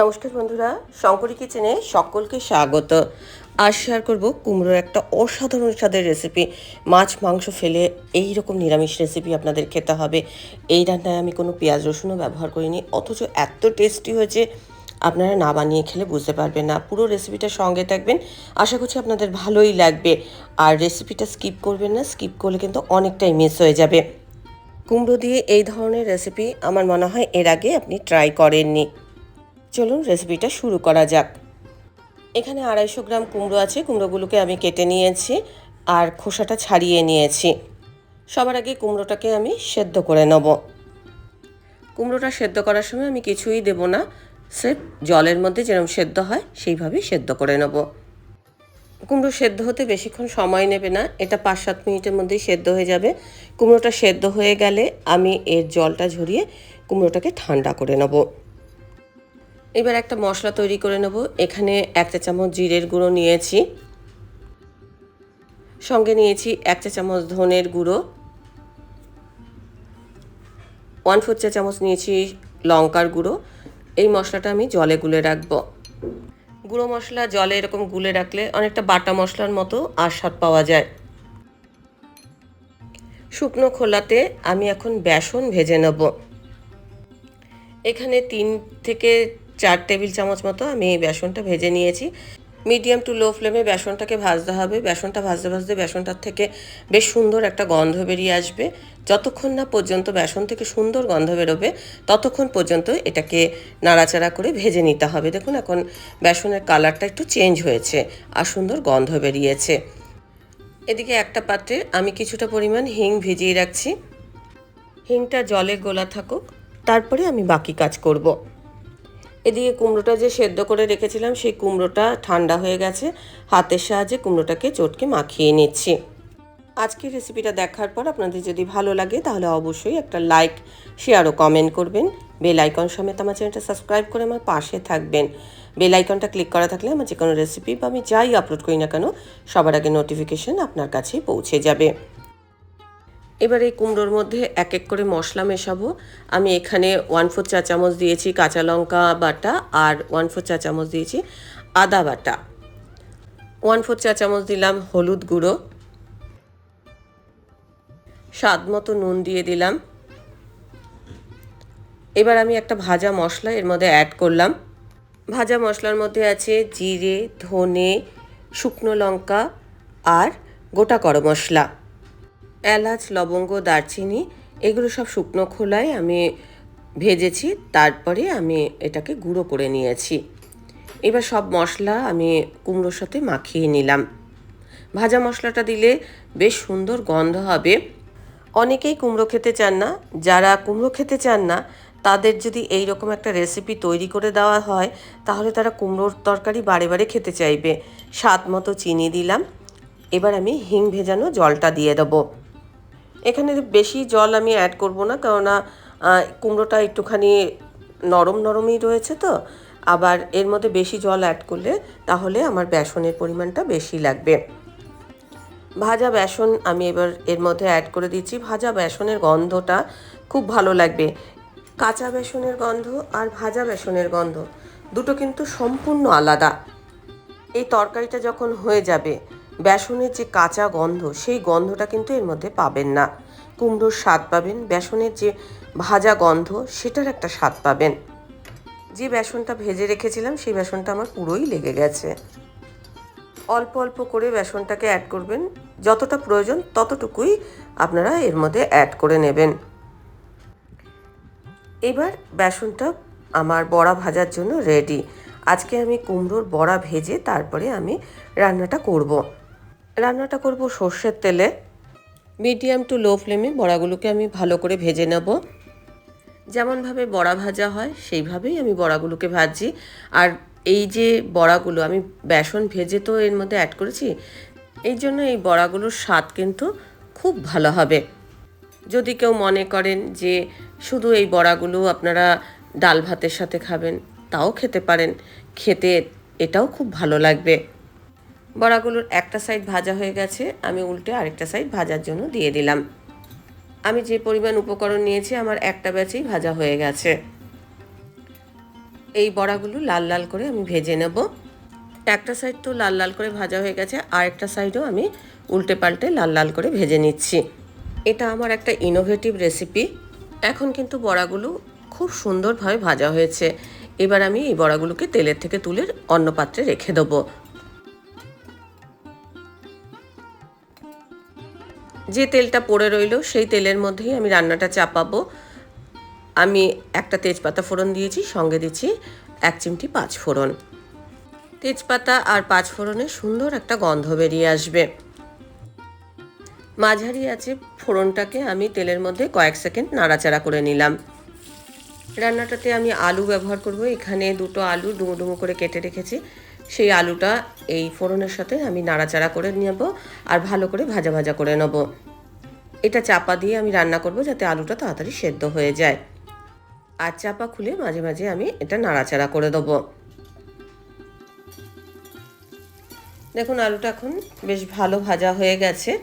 নমস্কার বন্ধুরা, শঙ্করী কিচেনে সকলকে স্বাগত। আজ শেয়ার করব কুমড়োর একটা অসাধারণ স্বাদের রেসিপি মাছ, মাংস ফেলে এই রকম নিরামিষ রেসিপি আপনাদের খেতে হবে। এই রান্নায় আমি কোনো পেঁয়াজ রসুনও ব্যবহার করিনি, অথচ এত টেস্টি হয়েছে, আপনারা না বানিয়ে খেলে বুঝতে পারবেন না। পুরো রেসিপিটা সঙ্গে থাকবেন, আশা করছি আপনাদের ভালোই লাগবে। আর রেসিপিটা স্কিপ করবেন না স্কিপ করলে কিন্তু অনেকটাই মিস হয়ে যাবে। কুমড়ো দিয়ে এই ধরনের রেসিপি আমার মনে হয় এর আগে আপনি ট্রাই করেননি। চলুন রেসিপিটা শুরু করা যাক। এখানে আড়াইশো গ্রাম কুমড়ো আছে, কুমড়োগুলোকে আমি কেটে নিয়েছি আর খোসাটা ছাড়িয়ে নিয়েছি। সবার আগে কুমড়োটাকে আমি সেদ্ধ করে নেব। কুমড়োটা সেদ্ধ করার সময় আমি কিছুই দেব না, স্রেফ জলের মধ্যে যেরকম সেদ্ধ হয় সেইভাবেই সেদ্ধ করে নেব। কুমড়ো সেদ্ধ হতে বেশিক্ষণ সময় নেবে না, এটা পাঁচ সাত মিনিটের মধ্যেই সেদ্ধ হয়ে যাবে। কুমড়োটা সেদ্ধ হয়ে গেলে আমি এর জলটা ঝরিয়ে কুমড়োটাকে ঠান্ডা করে নেব। এবার একটা মশলা তৈরি করে নেব। এখানে এক চা চামচ জিরের গুঁড়ো নিয়েছি। সঙ্গে নিয়েছি এক চা চামচ ধনের গুঁড়ো। ওয়ান ফোর চা চামচ নিয়েছি লঙ্কার গুঁড়ো। এই মশলাটা আমি জলে গুলে রাখব। গুঁড়ো মশলা জলে এরকম গুলে রাখলে অনেকটা বাটা মশলার মতো আর স্বাদ পাওয়া যায়। শুকনো খোলাতে আমি এখন বেসন ভেজে নেব। এখানে তিন থেকে চার টেবিল চামচ মতো আমি বেসনটা ভেজে নিয়েছি। মিডিয়াম টু লো ফ্লেমে বেসনটাকে ভাজতে হবে। বেসনটা ভাজতে ভাজতে বেসনটার থেকে বেশ সুন্দর একটা গন্ধ বেরিয়ে আসবে। যতক্ষণ না পর্যন্ত বেসন থেকে সুন্দর গন্ধ বেরোবে, ততক্ষণ পর্যন্ত এটাকে নাড়াচাড়া করে ভেজে নিতে হবে। দেখুন, এখন বেসনের কালারটা একটু চেঞ্জ হয়েছে আর সুন্দর গন্ধ বেরিয়েছে। এদিকে একটা পাত্রে আমি কিছুটা পরিমাণ হিং ভিজিয়ে রাখছি। হিংটা জলে গোলা থাকুক, তারপরে আমি বাকি কাজ করব। এদিকে কুমড়োটা যে সেদ্ধ করে রেখেছিলাম, সেই কুমড়োটা ঠান্ডা হয়ে গেছে। হাতের সাহায্যে কুমড়োটাকে চটকে মাখিয়ে নিচ্ছি। আজকের রেসিপিটা দেখার পর আপনাদের যদি ভালো লাগে, তাহলে অবশ্যই একটা লাইক শেয়ার ও কমেন্ট করবেন। বেল আইকন সমেত আমার চ্যানেলটা সাবস্ক্রাইব করে আমার পাশে থাকবেন। বেল আইকনটা ক্লিক করা থাকলে আমার যে কোনো রেসিপি বা আমি যাই আপলোড করি না কেন, সবার আগে নোটিফিকেশন আপনার কাছেই পৌঁছে যাবে। এবার এই কুমড়োর মধ্যে এক এক করে মশলা মেশাবো। আমি এখানে ওয়ান ফোর চা চামচ দিয়েছি কাঁচা লঙ্কা বাটা আর ওয়ান ফোর চা চামচ দিয়েছি আদা বাটা। ওয়ান ফোর চা চামচ দিলাম হলুদ গুঁড়ো। স্বাদ মতো নুন দিয়ে দিলাম। এবার আমি একটা ভাজা মশলা এর মধ্যে অ্যাড করলাম। ভাজা মশলার মধ্যে আছে জিরে, ধনে, শুকনো লঙ্কা আর গোটা গরম মশলা। এলাচ, লবঙ্গ, দারচিনি, এগুলো সব শুকনো খোলায় আমি ভেজেছি, তারপরে আমি এটাকে গুঁড়ো করে নিয়েছি। এবার সব মশলা আমি কুমড়োর সাথে মাখিয়ে নিলাম। ভাজা মশলাটা দিলে বেশ সুন্দর গন্ধ হবে। অনেকেই কুমড়ো খেতে চান না। যারা কুমড়ো খেতে চান না, তাদের যদি এই রকম একটা রেসিপি তৈরি করে দেওয়া হয়, তাহলে তারা কুমড়োর তরকারি বারে বারে খেতে চাইবে। স্বাদ মতো চিনি দিলাম। এবার আমি হিং ভেজানো জলটা দিয়ে দেবো। এখানে বেশি জল আমি অ্যাড করব না, কেননা কুমড়োটা একটুখানি নরম নরমই রয়েছে তো, আবার এর মধ্যে বেশি জল অ্যাড করলে তাহলে আমার বেসনের পরিমাণটা বেশি লাগবে। ভাজা বেসন আমি এবার এর মধ্যে অ্যাড করে দিচ্ছি। ভাজা বেসনের গন্ধটা খুব ভালো লাগবে। কাঁচা বেসনের গন্ধ আর ভাজা বেসনের গন্ধ দুটো কিন্তু সম্পূর্ণ আলাদা। এই তরকারিটা যখন হয়ে যাবে বেসনের যে কাঁচা গন্ধ, সেই গন্ধটা কিন্তু এর মধ্যে পাবেন না। কুমড়োর স্বাদ পাবেন, বেসনের যে ভাজা গন্ধ, সেটার একটা স্বাদ পাবেন। যে বেসনটা ভেজে রেখেছিলাম, সেই বেসনটা আমার পুরোই লেগে গেছে। অল্প অল্প করে বেসনটাকে অ্যাড করবেন। যতটা প্রয়োজন, ততটুকুই আপনারা এর মধ্যে অ্যাড করে নেবেন। এবার বেসনটা আমার বড়া ভাজার জন্য রেডি আজকে আমি কুমড়োর বড়া ভেজে তারপরে আমি রান্নাটা করব। রান্নাটা করব সর্ষের তেলে। মিডিয়াম টু লো ফ্লেমে বড়াগুলোকে আমি ভালো করে ভেজে নেব। যেমনভাবে বড়া ভাজা হয়, সেইভাবেই আমি বড়াগুলোকে ভাজি আর এই যে বড়াগুলো, আমি বেসন ভেজে তো এর মধ্যে অ্যাড করেছি, এই জন্য এই বড়াগুলোর স্বাদ কিন্তু খুব ভালো হবে। যদি কেউ মনে করেন যে শুধু এই বড়াগুলো আপনারা ডাল ভাতের সাথে খাবেন, তাও খেতে পারেন। খেতে এটাও খুব ভালো লাগবে। বড়াগুলোর একটা সাইড ভাজা হয়ে গেছে, আমি উল্টে আরেকটা সাইড ভাজার জন্য দিয়ে দিলাম। আমি যে পরিমাণ উপকরণ নিয়েছি, আমার একটা ব্যাচেই ভাজা হয়ে গেছে। এই বড়াগুলো লাল লাল করে আমি ভেজে নেব। একটা সাইড তো লাল লাল করে ভাজা হয়ে গেছে আর একটা সাইডও আমি উল্টে পাল্টে লাল লাল করে ভেজে নিচ্ছি। এটা আমার একটা ইনোভেটিভ রেসিপি এখন কিন্তু বড়াগুলো খুব সুন্দরভাবে ভাজা হয়েছে। এবার আমি এই বড়াগুলোকে তেলের থেকে তুলে অন্য পাত্রে রেখে দেবো। যে তেলটা পড়ে রইল, সেই তেলের মধ্যেই আমি রান্নাটা চাপাবো। আমি একটা তেজপাতা ফোড়ন দিয়েছি, সঙ্গে দিচ্ছি এক চিমটি পাঁচ ফোড়ন। তেজপাতা আর পাঁচ ফোড়নে সুন্দর একটা গন্ধ বেরিয়ে আসবে। মাঝারি আছে ফোড়নটাকে আমি তেলের মধ্যে কয়েক সেকেন্ড নাড়াচাড়া করে নিলাম। রান্নাটাতে আমি আলু ব্যবহার করব। এখানে দুটো আলু ডুমো ডুমো করে কেটে রেখেছি। সেই আলুটা এই ফোড়নের সাথে আমি নাড়াচাড়া করে নেব আর ভালো করে ভাজা ভাজা করে নেব। এটা চাপা দিয়ে আমি রান্না করব যাতে আলুটা তাড়াতাড়ি সেদ্ধ হয়ে যায়। আর চাপা খুলে মাঝে মাঝে আমি এটা নাড়াচাড়া করে দেবো। দেখুন, আলুটা এখন বেশ ভালো ভাজা হয়ে গেছে।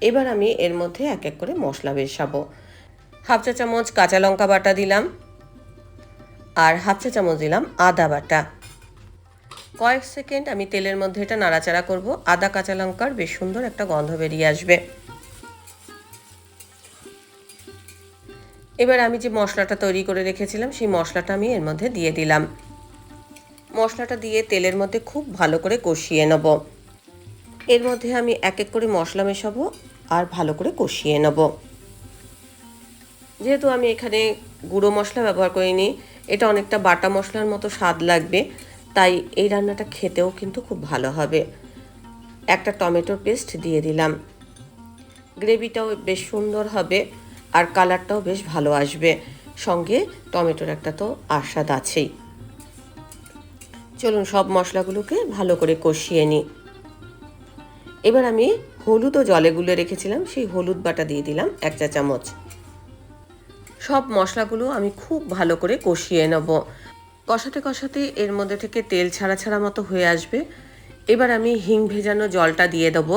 এবার আমি এর মধ্যে এক এক করে মশলা মেশাবো। হাফ চা চামচ কাঁচা লঙ্কা বাটা দিলাম। আর হাফ চা চামচ দিলাম আদা বাটা। কয়েক সেকেন্ড আমি তেলের মধ্যে এটা নাড়াচাড়া করব। আদা কাঁচা লঙ্কার বেশ সুন্দর একটা গন্ধ বেরিয়ে আসবে। এবার আমি যে মশলাটা তৈরি করে রেখেছিলাম, সেই মশলাটা আমি এর মধ্যে দিয়ে দিলাম। মশলাটা দিয়ে তেলের মধ্যে খুব ভালো করে কষিয়ে নেব। এর মধ্যে আমি এক এক করে মশলা মেশাবো আর ভালো করে কষিয়ে নেব। যেহেতু আমি এখানে গুঁড়ো মশলা ব্যবহার করিনি এটা অনেকটা বাটা মশলার মতো স্বাদ লাগবে, তাই এই রান্নাটা খেতেও কিন্তু খুব ভালো হবে। একটা টমেটোর পেস্ট দিয়ে দিলাম। গ্রেভিটাও বেশ সুন্দর হবে আর কালারটাও বেশ ভালো আসবে। সঙ্গে টমেটোর একটা তো আস্বাদ আছেই। চলুন সব মশলাগুলোকে ভালো করে কষিয়ে নিই। এবার আমি হলুদ ও জলে গুলে রেখেছিলাম, সেই হলুদ বাটা দিয়ে দিলাম এক চা চামচ সব মশলাগুলো আমি খুব ভালো করে কষিয়ে নেব। কষাতে কষাতে এর মধ্যে থেকে তেল ছাড়া ছাড়া মতো হয়ে আসবে। এবার আমি হিং ভেজানো জলটা দিয়ে দেবো।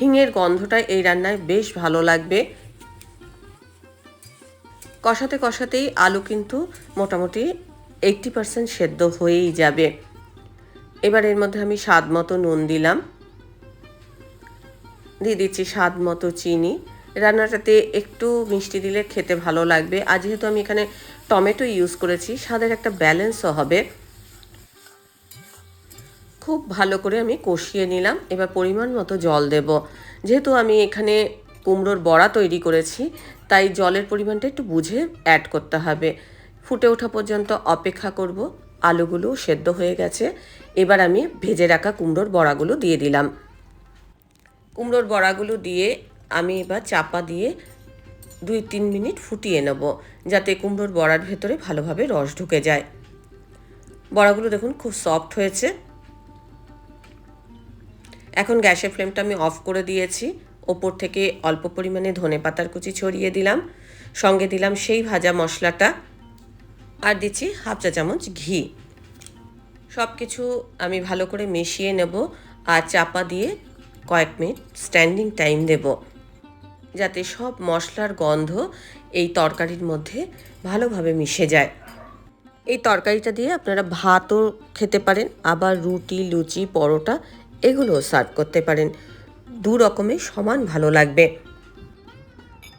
হিংয়ের গন্ধটা এই রান্নায় বেশ ভালো লাগবে। কষাতে কষাতেই আলু কিন্তু মোটামুটি এইটটি পারসেন্ট সেদ্ধ হয়েই যাবে। এবার এর মধ্যে আমি স্বাদ মতো নুন দিলাম। দিয়ে দিচ্ছি স্বাদ মতো চিনি। রান্নাটাতে একটু মিষ্টি দিলে খেতে ভালো লাগবে। আর যেহেতু আমি এখানে টমেটো ইউজ করেছি, স্বাদের একটা ব্যালেন্সও হবে। খুব ভালো করে আমি কষিয়ে নিলাম। এবার পরিমাণ মতো জল দেব। যেহেতু আমি এখানে কুমড়োর বড়া তৈরি করেছি, তাই জলের পরিমাণটা একটু বুঝে অ্যাড করতে হবে। ফুটে ওঠা পর্যন্ত অপেক্ষা করব। আলুগুলো সেদ্ধ হয়ে গেছে। এবার আমি ভেজে রাখা কুমড়োর বড়াগুলো দিয়ে দিলাম। কুমড়োর বড়াগুলো দিয়ে আমি এবার চাপা দিয়ে দুই তিন মিনিট ফুটিয়ে নেব, যাতে কুমড়োর বড়ার ভেতরে ভালোভাবে রস ঢুকে যায়। বড়াগুলো দেখুন খুব সফট হয়েছে। এখন গ্যাসের ফ্লেমটা আমি অফ করে দিয়েছি। ওপর থেকে অল্প পরিমাণে ধনে পাতার কুচি ছড়িয়ে দিলাম। সঙ্গে দিলাম সেই ভাজা মশলাটা। আর দিচ্ছি হাফ চা চামচ ঘি। সব কিছু আমি ভালো করে মিশিয়ে নেব আর চাপা দিয়ে কয়েক মিনিট স্ট্যান্ডিং টাইম দেব। যাতে সব মশলার গন্ধ এই তরকারির মধ্যে ভালোভাবে মিশে যায়। এই তরকারিটা দিয়ে আপনারা ভাতও খেতে পারেন, আবার রুটি, লুচি, পরোটা এগুলোও সার্ভ করতে পারেন। দু রকমের সমান ভালো লাগবে।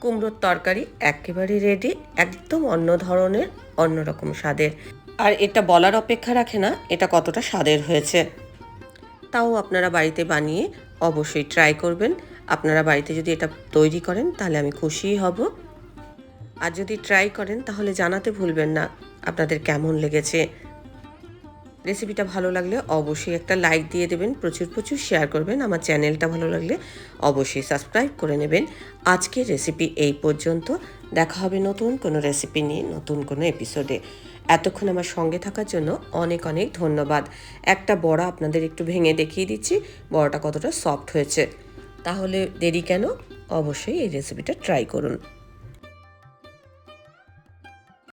কুমড়োর তরকারি একেবারে রেডি একদম অন্য ধরনের অন্যরকম স্বাদের। আর এটা বলার অপেক্ষা রাখে না, এটা কতটা স্বাদের হয়েছে। তাও আপনারা বাড়িতে বানিয়ে অবশ্যই ট্রাই করবেন। আপনারা বাড়িতে যদি এটা তৈরি করেন, তাহলে আমি খুশিই হব। আর যদি ট্রাই করেন, তাহলে জানাতে ভুলবেন না আপনাদের কেমন লেগেছে। রেসিপিটা ভালো লাগলে অবশ্যই একটা লাইক দিয়ে দেবেন, প্রচুর প্রচুর শেয়ার করবেন, আমার চ্যানেলটা ভালো লাগলে অবশ্যই সাবস্ক্রাইব করে নেবেন। আজকের রেসিপি এই পর্যন্ত। দেখা হবে নতুন কোনো রেসিপি নিয়ে, নতুন কোনো এপিসোডে এতক্ষণ আমার সঙ্গে থাকার জন্য অনেক অনেক ধন্যবাদ। একটা বড়া আপনাদের একটু ভেঙে দেখিয়ে দিচ্ছি, বড়াটা কতটা সফট হয়েছে। তাহলে দেরি কেন? অবশ্যই এই রেসিপিটা ট্রাই করুন।